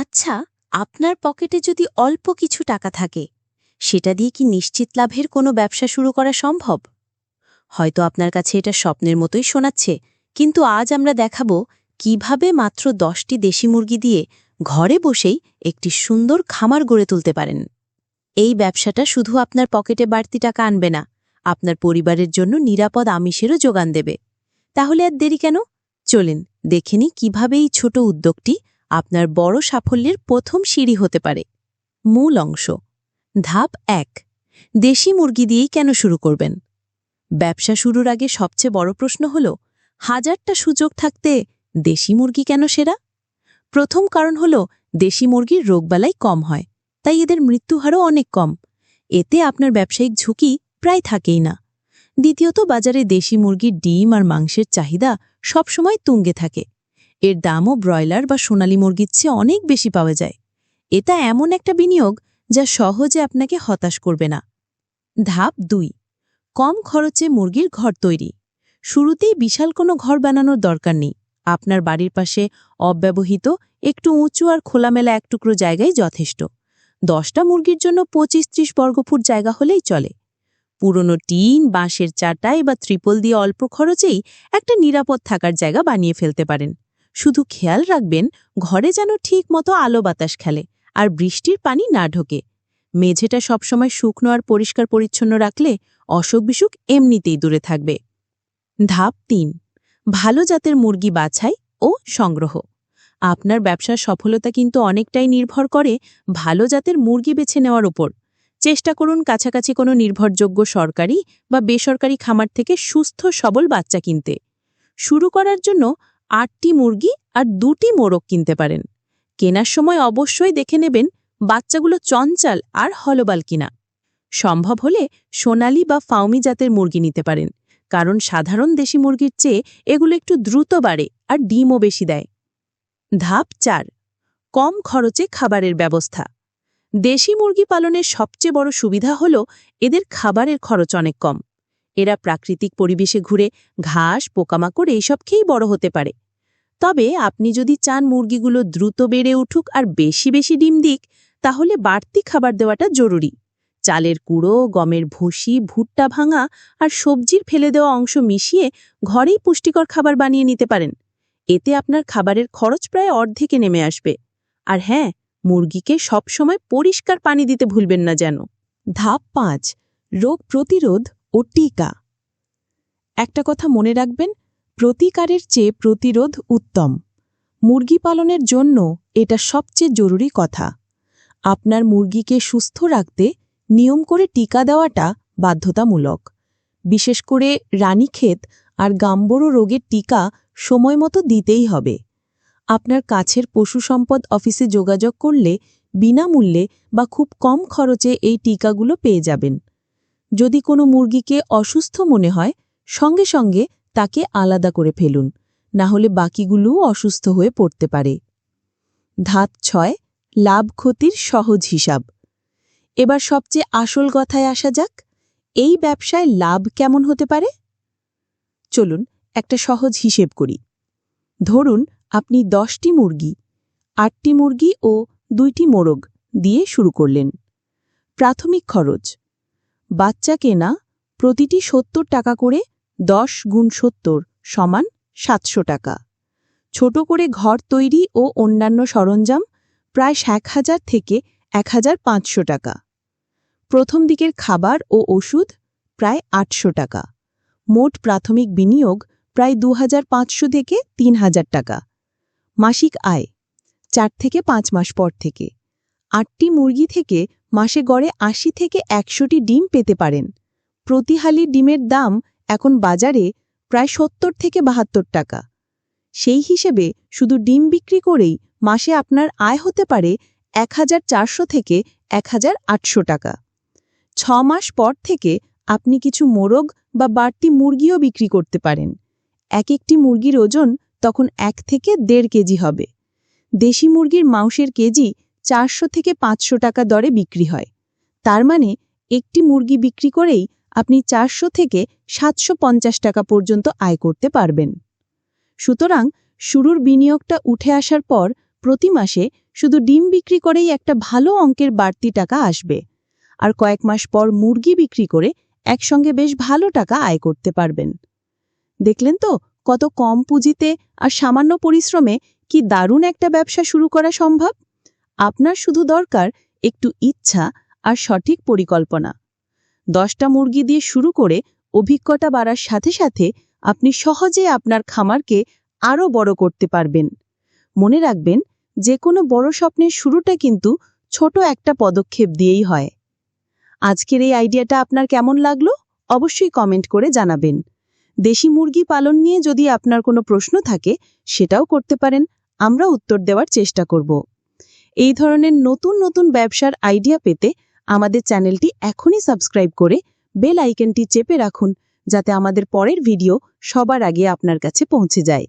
আচ্ছা আপনার পকেটে যদি অল্প কিছু টাকা থাকে, সেটা দিয়ে কি নিশ্চিত লাভের কোনো ব্যবসা শুরু করা সম্ভব? হয়তো আপনার কাছে এটা স্বপ্নের মতোই শোনাচ্ছে, কিন্তু আজ আমরা দেখাব কীভাবে মাত্র দশটি দেশি মুরগি দিয়ে ঘরে বসেই একটি সুন্দর খামার গড়ে তুলতে পারেন। এই ব্যবসাটা শুধু আপনার পকেটে বাড়তি টাকা আনবে না, আপনার পরিবারের জন্য নিরাপদ আমিষেরও যোগান দেবে। তাহলে আর দেরি কেন? চলেন, দেখে নি কীভাবে এই ছোট উদ্যোগটি আপনার বড় সাফল্যের প্রথম সিঁড়ি হতে পারে। মূল অংশ। ধাপ এক। দেশি মুরগি দিয়েই কেন শুরু করবেন? ব্যবসা শুরুর আগে সবচেয়ে বড় প্রশ্ন হল, হাজারটা সুযোগ থাকতে দেশি মুরগি কেন সেরা? প্রথম কারণ হল, দেশি মুরগির রোগবালাই কম হয়, তাই এদের মৃত্যুহারও অনেক কম। এতে আপনার ব্যবসায়িক ঝুঁকি প্রায় থাকেই না। দ্বিতীয়ত, বাজারে দেশি মুরগির ডিম আর মাংসের চাহিদা সবসময় তুঙ্গে থাকে। এর দামও ব্রয়লার বা সোনালী মুরগির চেয়ে অনেক বেশি পাওয়া যায়। এটা এমন একটা বিনিয়োগ যা সহজে আপনাকে হতাশ করবে না। ধাপ দুই, কম খরচে মুরগির ঘর তৈরি। শুরুতেই বিশাল কোনো ঘর বানানোর দরকার নেই। আপনার বাড়ির পাশে অব্যবহৃত, একটু উঁচু আর খোলামেলা এক টুকরো জায়গায় যথেষ্ট। দশটা মুরগির জন্য পঁচিশ ত্রিশ বর্গফুট জায়গা হলেই চলে। পুরনো টিন, বাঁশের চাটাই বা ত্রিপল দিয়ে অল্প খরচেই একটা নিরাপদ থাকার জায়গা বানিয়ে ফেলতে পারেন। শুধু খেয়াল রাখবেন, ঘরে যেন ঠিক মতো আলো বাতাস খেলে আর বৃষ্টির পানি না ঢোকে। মেঝেটা সবসময় শুকনো আর পরিষ্কার পরিচ্ছন্ন রাখলে অসুখ বিসুখ এমনিতেই দূরে থাকবে। ধাপ তিন, ভালো জাতের মুরগি বাছাই ও সংগ্রহ। আপনার ব্যবসার সফলতা কিন্তু অনেকটাই নির্ভর করে ভালো জাতের মুরগি বেছে নেওয়ার উপর চেষ্টা করুন কাছাকাছি কোনো নির্ভরযোগ্য সরকারি বা বেসরকারি খামার থেকে সুস্থ সবল বাচ্চা কিনতে। শুরু করার জন্য আটটি মুরগি আর দুটি মোরগ কিনতে পারেন। কেনার সময় অবশ্যই দেখে নেবেন বাচ্চাগুলো চঞ্চাল আর হলবাল কিনা। সম্ভব হলে সোনালি বা ফাউমি জাতের মুরগি নিতে পারেন, কারণ সাধারণ দেশি মুরগির চেয়ে এগুলো একটু দ্রুত বাড়ে আর ডিমও বেশি দেয়। ধাপ চার, কম খরচে খাবারের ব্যবস্থা। দেশি মুরগি পালনের সবচেয়ে বড় সুবিধা হল এদের খাবারের খরচ অনেক কম। এরা প্রাকৃতিক পরিবেশে ঘুরে ঘাস, পোকামাকড় এইসব খেয়েই বড় হতে পারে। তবে আপনি যদি চান মুরগিগুলো দ্রুত বেড়ে উঠুক আর বেশি বেশি ডিম দিক, তাহলে বাড়তি খাবার দেওয়াটা জরুরি। চালের কুড়ো গমের ভুসি, ভুট্টা ভাঙা আর সবজির ফেলে দেওয়া অংশ মিশিয়ে ঘরেই পুষ্টিকর খাবার বানিয়ে নিতে পারেন। এতে আপনার খাবারের খরচ প্রায় অর্ধেকে নেমে আসবে। আর হ্যাঁ মুরগিকে সবসময় পরিষ্কার পানি দিতে ভুলবেন না যেন। ধাপ পাঁচ, রোগ প্রতিরোধ ও টিকা। একটা কথা মনে রাখবেন, প্রতিকারের চেয়ে প্রতিরোধ উত্তম। মুরগি পালনের জন্য এটা সবচেয়ে জরুরি কথা। আপনার মুরগিকে সুস্থ রাখতে নিয়ম করে টিকা দেওয়াটা বাধ্যতামূলক। বিশেষ করে রানীক্ষেত আর গাম্বরো রোগের টিকা সময়মতো দিতেই হবে। আপনার কাছের পশু সম্পদ অফিসে যোগাযোগ করলে বিনামূল্যে বা খুব কম খরচে এই টিকাগুলো পেয়ে যাবেন। যদি কোনো মুরগিকে অসুস্থ মনে হয়, সঙ্গে সঙ্গে তাকে আলাদা করে ফেলুন, না হলে বাকিগুলোও অসুস্থ হয়ে পড়তে পারে। ধাত ছয়, লাভ ক্ষতির সহজ হিসাব। এবার সবচেয়ে আসল কথায় আসা যাক, এই ব্যবসায় লাভ কেমন হতে পারে? চলুন একটা সহজ হিসেব করি। ধরুন আপনি দশটি মুরগি, আটটি মুরগি ও দুইটি মোরগ দিয়ে শুরু করলেন। প্রাথমিক খরচ বাচ্চা কেনা প্রতিটি সত্তর টাকা করে দশ গুণ সত্তর সমান সাতশো টাকা। ছোট করে ঘর তৈরি ও অন্যান্য সরঞ্জাম প্রায় এক হাজার থেকে এক হাজার পাঁচশো টাকা। প্রথম দিকের খাবার ও ওষুধ প্রায় আটশো টাকা। মোট প্রাথমিক বিনিয়োগ প্রায় দু হাজার পাঁচশো থেকে তিন হাজার টাকা। মাসিক আয় চার থেকে পাঁচ মাস পর থেকে। আটটি মুরগি থেকে মাসে গড়ে আশি থেকে একশোটি ডিম পেতে পারেন। প্রতি হালি ডিমের দাম এখন বাজারে প্রায় সত্তর থেকে বাহাত্তর টাকা। সেই হিসেবে শুধু ডিম বিক্রি করেই মাসে আপনার আয় হতে পারে এক হাজার চারশো থেকে এক হাজার আটশো টাকা। ছ মাস পর থেকে আপনি কিছু মোরগ বা বাড়তি মুরগিও বিক্রি করতে পারেন। এক একটি মুরগির ওজন তখন এক থেকে দেড় কেজি হবে। দেশি মুরগির মাংসের কেজি চারশো থেকে পাঁচশো টাকা দরে বিক্রি হয়। তার মানে একটি মুরগি বিক্রি করেই আপনি চারশো থেকে সাতশো পঞ্চাশ টাকা পর্যন্ত আয় করতে পারবেন। সুতরাং শুরুর বিনিয়োগটা উঠে আসার পর প্রতি মাসে শুধু ডিম বিক্রি করেই একটা ভালো অঙ্কের বাড়তি টাকা আসবে। আর কয়েক মাস পর মুরগি বিক্রি করে একসঙ্গে বেশ ভালো টাকা আয় করতে পারবেন। দেখলেন তো কত কম পুঁজিতে আর সামান্য পরিশ্রমে কি দারুণ একটা ব্যবসা শুরু করা সম্ভব? আপনার শুধু দরকার একটু ইচ্ছা আর সঠিক পরিকল্পনা। দশটা মুরগি দিয়ে শুরু করে অভিজ্ঞতা বাড়ার সাথে সাথে আপনি সহজে আপনার খামারকে আরও বড় করতে পারবেন। মনে রাখবেন যে কোনো বড় স্বপ্নের শুরুটা কিন্তু ছোট একটা পদক্ষেপ দিয়েই হয়। আজকের এই আইডিয়াটা আপনার কেমন লাগল? অবশ্যই কমেন্ট করে জানাবেন। দেশি মুরগি পালন নিয়ে যদি আপনার কোনো প্রশ্ন থাকে, সেটাও করতে পারেন। আমরা উত্তর দেওয়ার চেষ্টা করব। এই ধরনের নতুন নতুন ব্যবসার আইডিয়া পেতে আমাদের চ্যানেলটি এখনই সাবস্ক্রাইব করে বেল আইকনটি চেপে রাখুন, যাতে আমাদের পরের ভিডিও সবার আগে আপনার কাছে পৌঁছে যায়।